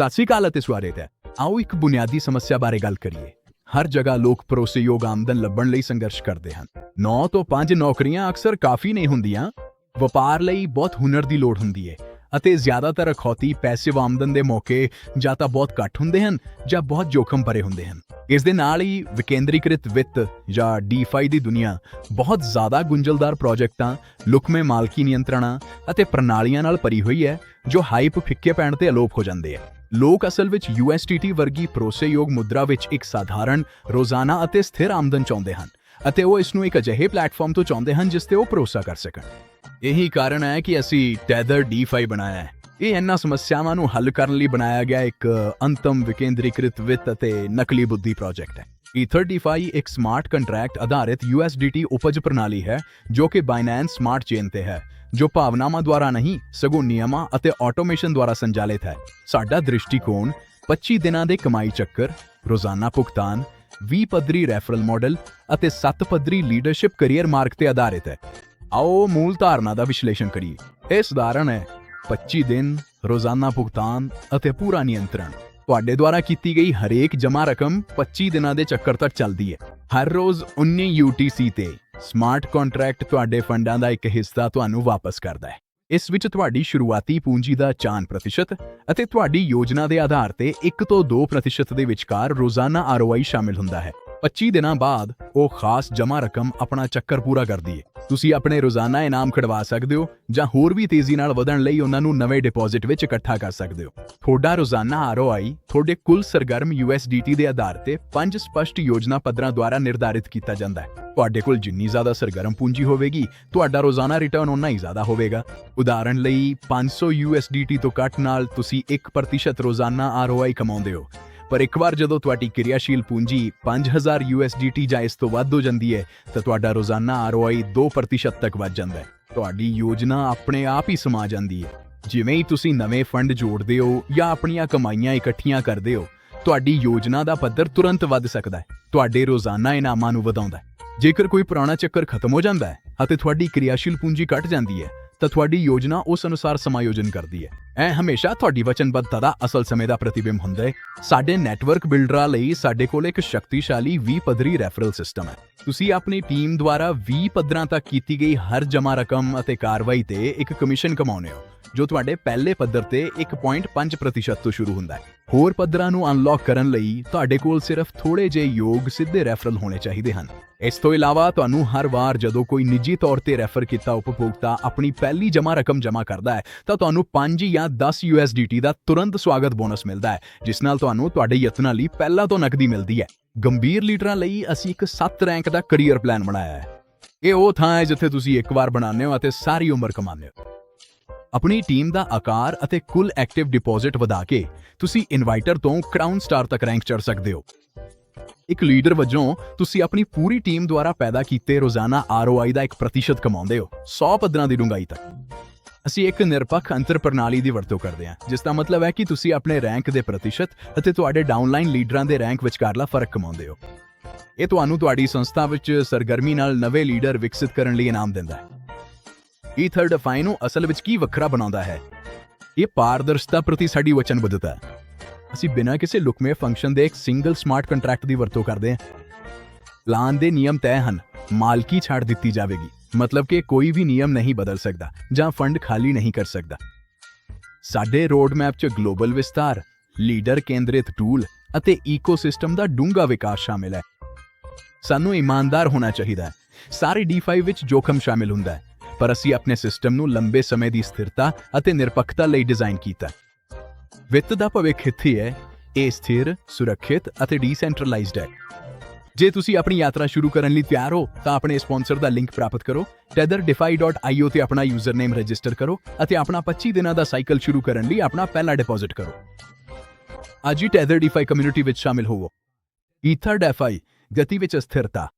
ਸਤਿ ਸ਼੍ਰੀ ਅਕਾਲ ਅਤੇ ਸਵਾਗਤ ਹੈ। ਆਓ ਇੱਕ ਬੁਨਿਆਦੀ ਸਮੱਸਿਆ ਬਾਰੇ ਗੱਲ ਕਰੀਏ। ਹਰ ਜਗ੍ਹਾ ਲੋਕ ਭਰੋਸੇਯੋਗ ਆਮਦਨ ਲੱਭਣ ਲਈ ਸੰਘਰਸ਼ ਕਰਦੇ ਹਨ। 9 ਤੋਂ 5 ਨੌਕਰੀਆਂ ਅਕਸਰ ਕਾਫੀ ਨਹੀਂ ਹੁੰਦੀਆਂ। ਵਪਾਰ ਲਈ ਬਹੁਤ ਹੁਨਰ ਦੀ ਲੋੜ ਹੁੰਦੀ ਹੈ ਅਤੇ ਜ਼ਿਆਦਾਤਰ ਅਖੌਤੀ ਪੈਸਿਵ ਆਮਦਨ ਦੇ ਮੌਕੇ ਜਾਂ ਤਾਂ ਬਹੁਤ ਘੱਟ ਹੁੰਦੇ ਹਨ ਜਾਂ ਬਹੁਤ ਜੋਖਮ ਭਰੇ ਹੁੰਦੇ ਹਨ। ਇਸ ਦੇ ਨਾਲ ਹੀ ਵਿਕੇਂਦਰੀਕ੍ਰਿਤ ਵਿੱਤ ਜਾਂ ਡੀਫਾਈ ਦੀ ਦੁਨੀਆ ਬਹੁਤ ਜ਼ਿਆਦਾ ਗੁੰਝਲਦਾਰ ਪ੍ਰੋਜੈਕਟਾਂ ਲੁਕਮੇ ਮਾਲਕੀ ਨਿਯੰਤਰਣਾ ਅਤੇ ਪ੍ਰਣਾਲੀਆਂ ਨਾਲ ਭਰੀ ਹੋਈ ਹੈ ਜੋ ਹਾਈਪ ਫਿੱਕੇ ਪੈਣ ਤੇ ਅਲੋਪ ਹੋ ਜਾਂਦੇ ਹੈ ਲੋਕ ਅਸਲ ਵਿੱਚ USDT ਵਰਗੀ ਭਰੋਸੇਯੋਗ ਮੁਦਰਾ ਵਿੱਚ ਇੱਕ ਸਾਧਾਰਨ ਰੋਜ਼ਾਨਾ ਅਤੇ ਸਥਿਰ ਆਮਦਨ ਚਾਹੁੰਦੇ ਹਨ ਅਤੇ ਉਹ ਇਸ ਨੂੰ ਇੱਕ ਅਜਿਹੇ ਪਲੇਟਫਾਰਮ ਤੋਂ ਚਾਹੁੰਦੇ ਹਨ ਜਿਸ ਤੇ ਉਹ ਭਰੋਸਾ ਕਰ ਸਕਣ। ਇਹੀ ਕਾਰਨ ਹੈ ਕਿ ਅਸੀਂ ਟੈਦਰ DeFi ਬਣਾਇਆ ਹੈ। ਇਹ ਇਹਨਾਂ ਸਮੱਸਿਆਵਾਂ ਨੂੰ ਹੱਲ ਕਰਨ ਲਈ ਬਣਾਇਆ ਗਿਆ ਇੱਕ ਅੰਤਮ ਵਿਕੇਂਦਰੀਕ੍ਰਿਤ ਵਿੱਤ ਅਤੇ ਨਕਲੀ ਬੁੱਧੀ ਪ੍ਰੋਜੈਕਟ ਹੈ। Ether DeFi ਇੱਕ ਸਮਾਰਟ ਕੰਟਰੈਕਟ ਆਧਾਰਿਤ USDT ਉਪਜ ਪ੍ਰਣਾਲੀ ਹੈ ਜੋ ਕਿ Binance ਸਮਾਰਟ ਚੇਨ ਤੇ ਹੈ। ਜੋ ਭਾਵਨਾਵਾਂ ਦੁਆਰਾ ਨਹੀਂ, ਸਗੋਂ ਨਿਯਮਾਂ ਅਤੇ ਆਟੋਮੇਸ਼ਨ ਦੁਆਰਾ ਸੰਚਾਲਿਤ ਹੈ। ਸਾਡਾ ਦ੍ਰਿਸ਼ਟੀਕੋਣ 25 ਦਿਨਾਂ ਦੇ ਕਮਾਈ ਚੱਕਰ, ਰੋਜ਼ਾਨਾ ਭੁਗਤਾਨ 20 ਪੱਧਰੀ ਰੈਫਰਲ ਮਾਡਲ ਅਤੇ 7 ਪੱਧਰੀ ਲੀਡਰਸ਼ਿਪ ਕੈਰੀਅਰ ਮਾਰਕ ਤੇ ਆਧਾਰਿਤ ਹੈ। ਆਓ ਮੂਲ ਧਾਰਨਾ ਦਾ ਵਿਸ਼ਲੇਸ਼ਣ ਕਰੀਏ। ਇਹ ਸਧਾਰਨ ਹੈ 25 ਦਿਨ ਰੋਜ਼ਾਨਾ ਭੁਗਤਾਨ ਅਤੇ ਪੂਰਾ ਨਿਯੰਤਰਣ। ਤੁਹਾਡੇ ਦੁਆਰਾ ਕੀਤੀ ਗਈ ਹਰੇਕ ਜਮ੍ਹਾਂ ਰਕਮ 25 ਦਿਨਾਂ ਦੇ ਚੱਕਰ ਤੱਕ ਚੱਲਦੀ ਹੈ। ਹਰ ਰੋਜ਼ 19 UTC ਤੇ। ਸਮਾਰਟ ਕੰਟਰੈਕਟ ਤੁਹਾਡੇ ਫੰਡਾਂ ਦਾ ਇੱਕ ਹਿੱਸਾ ਤੁਹਾਨੂੰ ਵਾਪਸ ਕਰਦਾ ਹੈ। ਇਸ ਵਿੱਚ ਤੁਹਾਡੀ ਸ਼ੁਰੂਆਤੀ ਪੂੰਜੀ ਦਾ 4% ਅਤੇ ਤੁਹਾਡੀ ਯੋਜਨਾ ਦੇ ਆਧਾਰ ਤੇ 1 ਤੋਂ 2% ਦੇ ਵਿਚਕਾਰ ਰੋਜ਼ਾਨਾ ROI ਸ਼ਾਮਿਲ ਹੁੰਦਾ ਹੈ। 25 ਦਿਨਾਂ ਬਾਅਦ ਉਹ ਖਾਸ ਜਮ੍ਹਾਂ ਰਕਮ ਆਪਣਾ ਚੱਕਰ ਪੂਰਾ ਕਰਦੀ ਹੈ ਤੁਸੀਂ ਆਪਣੇ ਰੋਜ਼ਾਨਾ ਇਨਾਮ ਖੜਵਾ ਸਕਦੇ ਹੋ ਜਾਂ ਹੋਰ ਵੀ ਤੇਜ਼ੀ ਨਾਲ ਵਧਣ ਲਈ ਉਹਨਾਂ ਨੂੰ ਨਵੇਂ ਡਿਪੋਜ਼ਿਟ ਵਿੱਚ ਇਕੱਠਾ ਕਰ ਸਕਦੇ ਹੋ। ਤੁਹਾਡਾ ਰੋਜ਼ਾਨਾ ROI ਤੁਹਾਡੇ ਕੁੱਲ ਸਰਗਰਮ USDT ਦੇ ਆਧਾਰ ਤੇ ਪੰਜ ਸਪਸ਼ਟ ਯੋਜਨਾ ਪੱਧਰਾਂ ਦੁਆਰਾ ਨਿਰਧਾਰਿਤ ਕੀਤਾ ਜਾਂਦਾ ਹੈ। ਤੁਹਾਡੇ ਕੋਲ ਜਿੰਨੀ ਜ਼ਿਆਦਾ ਸਰਗਰਮ ਪੂੰਜੀ ਹੋਵੇਗੀ, ਤੁਹਾਡਾ ਰੋਜ਼ਾਨਾ ਰਿਟਰਨ ਉਨਾ ਹੀ ਜ਼ਿਆਦਾ ਹੋਵੇਗਾ। ਉਦਾਹਰਣ ਲਈ 500 USDT ਤੋਂ ਘੱਟ ਨਾਲ ਤੁਸੀਂ 1% ਰੋਜ਼ਾਨਾ ROI ਕਮਾਉਂਦੇ ਹੋ। ਪਰ ਇੱਕ ਵਾਰ ਜਦੋਂ ਤੁਹਾਡੀ ਕਿਰਿਆਸ਼ੀਲ ਪੂੰਜੀ 5000 USDT ਜਾਂ ਇਸ ਤੋਂ ਵੱਧ ਹੋ ਜਾਂਦੀ ਹੈ, ਤਾਂ ਤੁਹਾਡਾ ਰੋਜ਼ਾਨਾ ROI 2% ਤੱਕ ਵੱਧ ਜਾਂਦਾ ਹੈ। ਤੁਹਾਡੀ ਯੋਜਨਾ ਆਪਣੇ ਆਪ ਹੀ ਸਮਾ ਜਾਂਦੀ ਹੈ। ਜਿਵੇਂ ਹੀ ਤੁਸੀਂ ਨਵੇਂ ਫੰਡ ਜੋੜਦੇ ਹੋ ਜਾਂ ਆਪਣੀਆਂ ਕਮਾਈਆਂ ਇਕੱਠੀਆਂ ਕਰਦੇ ਹੋ, ਤੁਹਾਡੀ ਯੋਜਨਾ ਦਾ ਪੱਧਰ ਤੁਰੰਤ ਵੱਧ ਸਕਦਾ ਹੈ। ਤੁਹਾਡੇ ਰੋਜ਼ਾਨਾ ਇਨਾਮਾਂ ਨੂੰ ਵਧਾਉਂਦਾ ਹੈ। ਜੇਕਰ ਕੋਈ ਪੁਰਾਣਾ ਚੱਕਰ ਖਤਮ ਹੋ ਜਾਂਦਾ ਹੈ ਅਤੇ ਤੁਹਾਡੀ ਕਿਰਿਆਸ਼ੀਲ ਪੂੰਜੀ ਘਟ ਜਾਂਦੀ ਹੈ ਤਾਂ ਤੁਹਾਡੀ ਯੋਜਨਾ ਉਸ ਅਨੁਸਾਰ ਸਮਾਯੋਜਨ ਕਰਦੀ ਹੈ। ਇਹ ਹਮੇਸ਼ਾ ਤੁਹਾਡੀ ਵਚਨਬੱਧਤਾ ਦਾ ਅਸਲ ਸਮੇਂ ਦਾ ਪ੍ਰਤੀਬਿੰਬ ਹੁੰਦਾ ਹੈ। ਸਾਡੇ ਨੈਟਵਰਕ ਬਿਲਡਰਾਂ ਲਈ ਸਾਡੇ ਕੋਲ ਇੱਕ ਸ਼ਕਤੀਸ਼ਾਲੀ 20 ਪੱਧਰੀ ਰੈਫਰਲ ਸਿਸਟਮ ਹੈ। ਤੁਸੀਂ ਆਪਣੀ ਟੀਮ ਦੁਆਰਾ 20 ਪੱਧਰਾਂ ਤੱਕ ਕੀਤੀ ਗਈ ਹਰ ਜਮ੍ਹਾਂ ਰਕਮ ਅਤੇ ਕਾਰਵਾਈ ਤੇ ਇੱਕ ਕਮਿਸ਼ਨ ਕਮਾਉਂਦੇ ਹੋ, ਜੋ ਤੁਹਾਡੇ ਪਹਿਲੇ ਪੱਧਰ ਤੇ 1.5% ਤੋਂ ਸ਼ੁਰੂ ਹੁੰਦਾ ਹੈ। ਹੋਰ ਪੱਧਰਾਂ ਨੂੰ ਅਨਲੌਕ ਕਰਨ ਲਈ ਤੁਹਾਡੇ ਕੋਲ ਸਿਰਫ ਥੋੜੇ ਜਿਹੇ ਯੋਗ ਸਿੱਧੇ ਰੈਫਰਲ ਹੋਣੇ ਚਾਹੀਦੇ ਹਨ। ਇਸ ਤੋਂ ਇਲਾਵਾ ਤੁਹਾਨੂੰ ਹਰ ਵਾਰ ਜਦੋਂ ਕੋਈ ਨਿੱਜੀ ਤੌਰ ਤੇ ਰੈਫਰ ਕੀਤਾ ਉਪਭੋਗਤਾ ਆਪਣੀ ਪਹਿਲੀ ਜਮ੍ਹਾਂ ਰਕਮ ਜਮ੍ਹਾਂ ਕਰਦਾ ਹੈ, ਤਾਂ ਤੁਹਾਨੂੰ 5 ਜਾਂ 10 USDT ਦਾ ਤੁਰੰਤ ਸਵਾਗਤ ਬੋਨਸ ਮਿਲਦਾ ਹੈ, ਜਿਸ ਨਾਲ ਤੁਹਾਨੂੰ ਤੁਹਾਡੇ ਯਤਨਾਂ ਲਈ ਪਹਿਲਾਂ ਤੋਂ ਨਕਦੀ ਮਿਲਦੀ ਹੈ। ਗੰਭੀਰ ਲੀਡਰਾਂ ਲਈ ਅਸੀਂ ਇੱਕ 7 ਰੈਂਕ ਦਾ ਕੈਰੀਅਰ ਪਲਾਨ ਬਣਾਇਆ ਹੈ। ਇਹ ਉਹ ਥਾਂ ਹੈ ਜਿੱਥੇ ਤੁਸੀਂ ਇੱਕ ਵਾਰ ਬਣਾਉਂਦੇ ਹੋ ਅਤੇ ਸਾਰੀ ਉਮਰ ਕਮਾਉਂਦੇ ਹੋ। ਆਪਣੀ ਟੀਮ ਦਾ ਆਕਾਰ ਅਤੇ ਕੁੱਲ ਐਕਟਿਵ ਡਿਪੋਜ਼ਿਟ ਵਧਾ ਕੇ ਤੁਸੀਂ ਇਨਵਾਈਟਰ ਤੋਂ ਕਰਾਊਨ ਸਟਾਰ ਤੱਕ ਰੈਂਕ ਚੜ ਸਕਦੇ ਹੋ। ਇੱਕ ਲੀਡਰ ਵਜੋਂ ਤੁਸੀਂ ਆਪਣੀ ਪੂਰੀ ਟੀਮ ਦੁਆਰਾ ਪੈਦਾ ਕੀਤੇ ਰੋਜ਼ਾਨਾ ROI ਦਾ ਇੱਕ ਪ੍ਰਤੀਸ਼ਤ ਕਮਾਉਂਦੇ ਹੋ 100 ਪੱਧਰਾਂ ਦੀ ਡੂੰਘਾਈ ਤੱਕ। ਅਸੀਂ ਇੱਕ ਨਿਰਪੱਖ ਅੰਤਰ ਪ੍ਰਣਾਲੀ ਦੀ ਵਰਤੋਂ ਕਰਦੇ ਹਾਂ, ਜਿਸ ਦਾ ਮਤਲਬ ਹੈ ਕਿ ਤੁਸੀਂ ਆਪਣੇ ਰੈਂਕ ਦੇ ਪ੍ਰਤੀਸ਼ਤ ਅਤੇ ਤੁਹਾਡੇ ਡਾਊਨਲਾਈਨ ਲੀਡਰਾਂ ਦੇ ਰੈਂਕ ਵਿਚਕਾਰਲਾ ਫ਼ਰਕ ਕਮਾਉਂਦੇ ਹੋ। ਇਹ ਤੁਹਾਨੂੰ ਤੁਹਾਡੀ ਸੰਸਥਾ ਵਿੱਚ ਸਰਗਰਮੀ ਨਾਲ ਨਵੇਂ ਲੀਡਰ ਵਿਕਸਿਤ ਕਰਨ ਲਈ ਇਨਾਮ ਦਿੰਦਾ ਹੈ। ਈਥਰ ਡਿਫਾਈ ਨੂੰ ਅਸਲ ਵਿੱਚ ਕੀ ਵੱਖਰਾ ਬਣਾਉਂਦਾ ਹੈ? ਇਹ ਪਾਰਦਰਸ਼ਤਾ ਪ੍ਰਤੀ ਸਾਡੀ ਵਚਨਬੱਧਤਾ ਅਸੀਂ ਬਿਨਾਂ ਕਿਸੇ ਲੁਕਮੇ ਫੰਕਸ਼ਨ ਦੇ ਇੱਕ ਸਿੰਗਲ ਸਮਾਰਟ ਕੰਟਰੈਕਟ ਦੀ ਵਰਤੋਂ ਕਰਦੇ ਹਾਂ। ਪਲਾਨ ਦੇ ਨਿਯਮ ਤੈਅ ਹਨ, ਮਾਲਕੀ ਛੱਡ ਦਿੱਤੀ ਜਾਵੇਗੀ, ਮਤਲਬ ਕਿ ਕੋਈ ਵੀ ਨਿਯਮ ਨਹੀਂ ਬਦਲ ਸਕਦਾ ਜਾਂ ਫੰਡ ਖਾਲੀ ਨਹੀਂ ਕਰ ਸਕਦਾ। ਸਾਡੇ ਰੋਡ ਮੈਪ 'ਚ ਗਲੋਬਲ ਵਿਸਤਾਰ ਲੀਡਰ ਕੇਂਦਰਿਤ ਟੂਲ ਅਤੇ ਈਕੋਸਿਸਟਮ ਦਾ ਡੂੰਘਾ ਵਿਕਾਸ ਸ਼ਾਮਿਲ ਹੈ। ਸਾਨੂੰ ਇਮਾਨਦਾਰ ਹੋਣਾ ਚਾਹੀਦਾ ਹੈ। ਸਾਰੇ DeFi ਵਿੱਚ ਜੋਖਮ ਸ਼ਾਮਿਲ ਹੁੰਦਾ ਹੈ। ਪਰ ਅਸੀਂ ਆਪਣੇ ਸਿਸਟਮ ਨੂੰ ਲੰਬੇ ਸਮੇਂ ਦੀ ਸਥਿਰਤਾ ਅਤੇ ਨਿਰਪੱਖਤਾ ਲਈ ਡਿਜ਼ਾਈਨ ਕੀਤਾ। ਵਿੱਤ ਦਾ ਭਵਿੱਖ ਇੱਥੇ ਹੈ, ਇਹ ਸਥਿਰ, ਸੁਰੱਖਿਅਤ ਅਤੇ ਡੀਸੈਂਟਰਲਾਈਜ਼ਡ ਹੈ। ਜੇ ਤੁਸੀਂ ਆਪਣੀ ਯਾਤਰਾ ਸ਼ੁਰੂ ਕਰਨ ਲਈ ਤਿਆਰ ਹੋ, ਤਾਂ ਆਪਣੇ ਸਪਾਂਸਰ ਦਾ ਲਿੰਕ ਪ੍ਰਾਪਤ ਕਰੋ। tetherdefi.io ਤੇ ਆਪਣਾ ਯੂਜ਼ਰਨੇਮ ਰਜਿਸਟਰ ਕਰੋ ਅਤੇ ਆਪਣਾ 25 ਦਿਨਾਂ ਦਾ ਸਾਈਕਲ ਸ਼ੁਰੂ ਕਰਨ ਲਈ ਆਪਣਾ ਪਹਿਲਾ ਡਿਪੋਜ਼ਿਟ ਕਰੋ। ਅੱਜ ਹੀ TetherDefi ਕਮਿਊਨਿਟੀ ਵਿੱਚ ਸ਼ਾਮਿਲ ਹੋਵੋ। EtherDefi ਗਤੀ ਵਿੱਚ ਅਸਥਿਰਤਾ